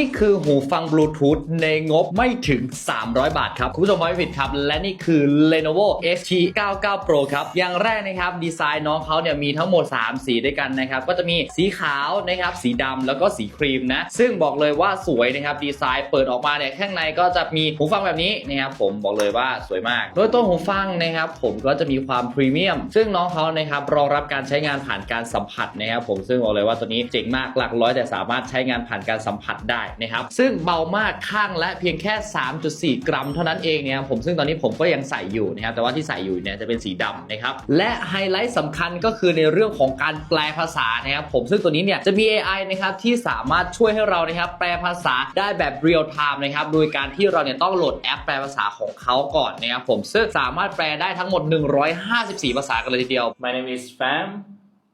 นี่คือหูฟังบลูทูธในงบไม่ถึง 300 บาทครับ คุณผู้ชมไม่ผิดครับ และนี่คือ Lenovo XT99 Pro ครับ อย่างแรกนะครับ ดีไซน์น้องเขาเนี่ยมีทั้งหมด 3 สีด้วยกันนะครับ ก็จะมีสีขาวนะครับ สีดำแล้วก็สีครีมนะ ซึ่งบอกเลยว่าสวยนะครับ ดีไซน์เปิดออกมาเนี่ยข้างในก็จะมีหูฟังแบบนี้นะครับ ผมบอกเลยว่าสวยมาก โดยตัวหูฟังนะครับ ผมก็จะมีความพรีเมียม ซึ่งน้องเขานะครับรองรับการใช้งานผ่านการสัมผัสนะครับผมซึ่งบอกเลยว่าตัวนี้เจ๋งมากหลักร้อยแต่สามารถใช้งานผ่านการสัมผัสได้นะครับ ซึ่งเบามากข้างและเพียงแค่ 3.4 กรัม เท่านั้นเองเนะครับผมซึ่งตอนนี้ผมก็ยังใส่อยู่นะครับ แต่ว่าที่ใส่อยู่เนี่ยจะเป็นสีดำนะครับ และไฮไลท์สำคัญก็คือในเรื่องของการแปลภาษานะครับผมซึ่งตัวนี้เนี่ยจะมี AI นะครับที่สามารถช่วยให้เรานะครับแปลภาษาได้แบบเรียลไทม์นะครับโดยการที่เราเนี่ยต้องโหลดแอปแปลภาษาของเขาก่อนนะครับผมซึ่งสามารถแปลได้ทั้งหมด 154 ภาษากันเลยทีเดียว My name is Fam.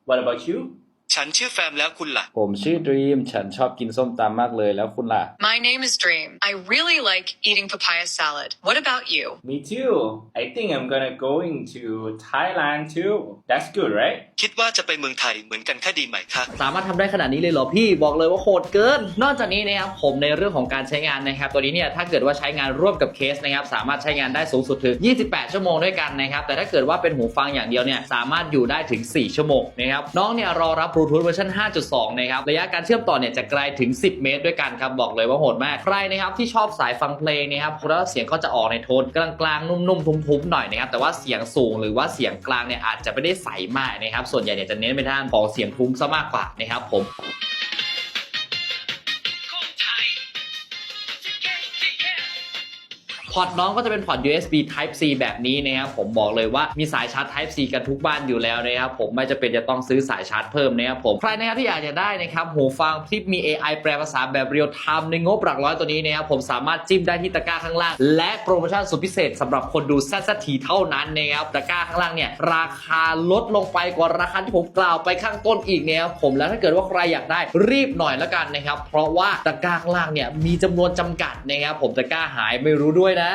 What about you? ฉันชื่อแฟมแล้วคุณล่ะ ผมชื่อดรีม ฉันชอบกินส้มตำมากเลย แล้วคุณล่ะ My name is Dream. I really like eating papaya salad. What about you? Me too. I think I'm gonna going to Thailand too. That's good, right? คิดว่าจะไปเมืองไทยเหมือนกันแค่ดีไหมคะ สามารถทำได้ขนาดนี้เลยเหรอพี่บอกเลยว่าโหดเกิน นอกจากนี้นะครับผมในเรื่องของการใช้งานนะครับ ตัวนี้เนี่ยถ้าเกิดว่าใช้งานร่วมกับเคสนะครับ สามารถใช้งานได้สูงสุดถึง 28 ชั่วโมงด้วยกันนะครับ แต่ถ้าเกิดว่าเป็นหูฟังอย่างเดียวเนี่ยสามารถอยู่ได้ถึง 4 ชั่วโมงนะครับน้องเนี่ยรอรับบลูทูธเวอร์ชัน5.2 นะครับ ระยะการเชื่อมต่อเนี่ยจะไกลถึง 10 เมตรด้วยกันครับ บอกเลยว่าโหดมาก ใครนะครับที่ชอบสายฟังเพลงนะครับเพราะว่าเสียงก็จะออกในโทนกลางๆ นุ่มๆ ทุ้มๆ หน่อยนะครับ แต่ว่าเสียงสูงหรือว่าเสียงกลางเนี่ยอาจจะไม่ได้ใสมากนะครับ ส่วนใหญ่เนี่ยจะเน้นไปทางของเสียงทุ้มซะมากกว่านะครับผม พอร์ตน้องก็จะเป็นพอร์ต USB Type C แบบนี้นะครับผมบอกเลยว่ามีสายชาร์จ Type C กันทุกบ้านอยู่แล้วนะครับผมไม่จะเป็นจะต้องซื้อสายชาร์จเพิ่มนะครับผมใครนะครับที่อยากจะได้นะครับหูฟังที่มี AI แปลภาษาแบบเรียลไทม์ในงบหลักร้อยตัวนี้นะครับผมสามารถจิ้มได้ที่ตะกร้าข้างล่าง และโปรโมชั่นสุดพิเศษสำหรับคนดูแซดทีเท่านั้นนะครับตะกร้าข้างล่างเนี่ยราคาลดลงไปกว่าราคาที่ผมกล่าวไปข้างต้นอีกนะครับผมแล้วถ้าเกิดว่าใครอยากได้รีบหน่อยแล้วกันนะครับเพราะว่าตะกร้าข้างล่างเนี่ยมีจำนวนจำกัดนะครับผมตะกร้าหายไม่รู้ด้วยนะ